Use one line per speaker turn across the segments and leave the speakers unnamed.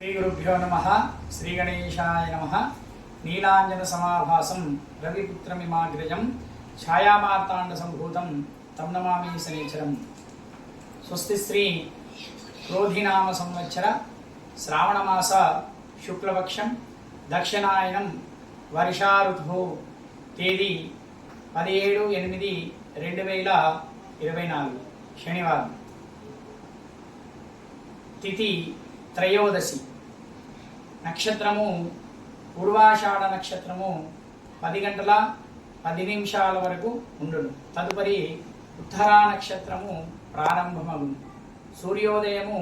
శ్రీగురుభ్యో నమ శ్రీగణేశాయ నమ. నీలాంజన సమాభాసం రవిపుత్రమిమాగ్రజం ఛాయామార్తాండ సంభూతం తం నమామి శనీచరం స్వస్తి శ్రీ క్రోధినామ సంవత్సర శ్రావణమాస శుక్లపక్షం దక్షిణాయనం వర్షారుధో తేదీ పదిహేడు ఎనిమిది రెండు వేల ఇరవై నాలుగు శనివారం. తిథి త్రయోదశి. నక్షత్రము పూర్వాషాఢ నక్షత్రము పది గంటల పది నిమిషాల వరకు ఉండును. తదుపరి ఉత్తరా నక్షత్రము ప్రారంభమగును. సూర్యోదయము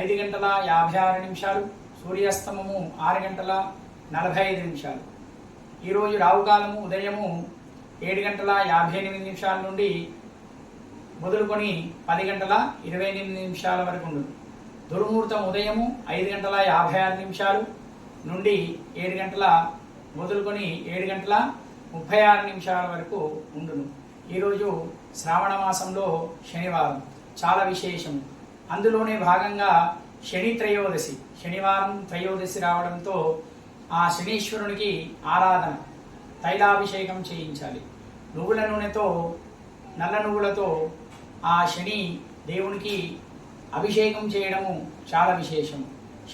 ఐదు గంటల యాభై ఆరు నిమిషాలు సూర్యాస్తమము ఆరు గంటల నలభై ఐదు నిమిషాలు. ఈరోజు రావుకాలము ఉదయము ఏడు గంటల యాభై ఎనిమిది నిమిషాల నుండి మొదలుకొని పది గంటల ఇరవై ఎనిమిది నిమిషాల వరకు ఉండును. దుర్ముహూర్తం ఉదయము ఐదు గంటల యాభై ఆరు నిమిషాలు నుండి ఏడు గంటల మొదలుకొని ఏడు గంటల ముప్పై ఆరు నిమిషాల వరకు ఉండును. ఈరోజు శ్రావణ మాసంలో శనివారం. చాలా విశేషం. అందులోనే భాగంగా శని త్రయోదశి. శనివారం త్రయోదశి రావడంతో ఆ శనీశ్వరునికి ఆరాధన తైలాభిషేకం చేయించాలి. నువ్వుల నూనెతో నల్ల నువ్వులతో ఆ శని దేవునికి అభిషేకం చేయడము చాలా విశేషం.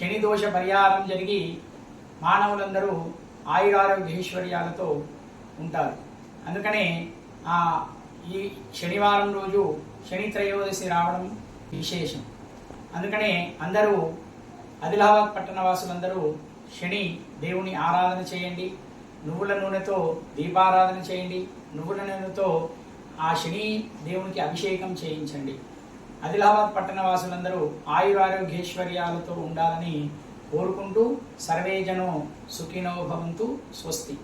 శని దోష పరిహారం జరిగి మానవులందరూ ఆయురారోగ్యైశ్వర్యాలతో ఉంటారు. అందుకనే ఆ ఈ శనివారం రోజు శని త్రయోదశి రావడం విశేషం. అందుకనే అందరూ ఆదిలాబాద్ పట్టణ వాసులందరూ శని దేవుని ఆరాధన చేయండి. నువ్వుల నూనెతో దీపారాధన చేయండి. నువ్వుల నూనెతో ఆ శని దేవునికి అభిషేకం చేయించండి. ఆదిలాబాద్ పట్టణ వాసులందరూ ఆయురారోగ్యేశ్వర్యాలతో ఉండాలని కోరుకుంటూ సర్వేజనో సుఖినో భవంతు స్వస్తి.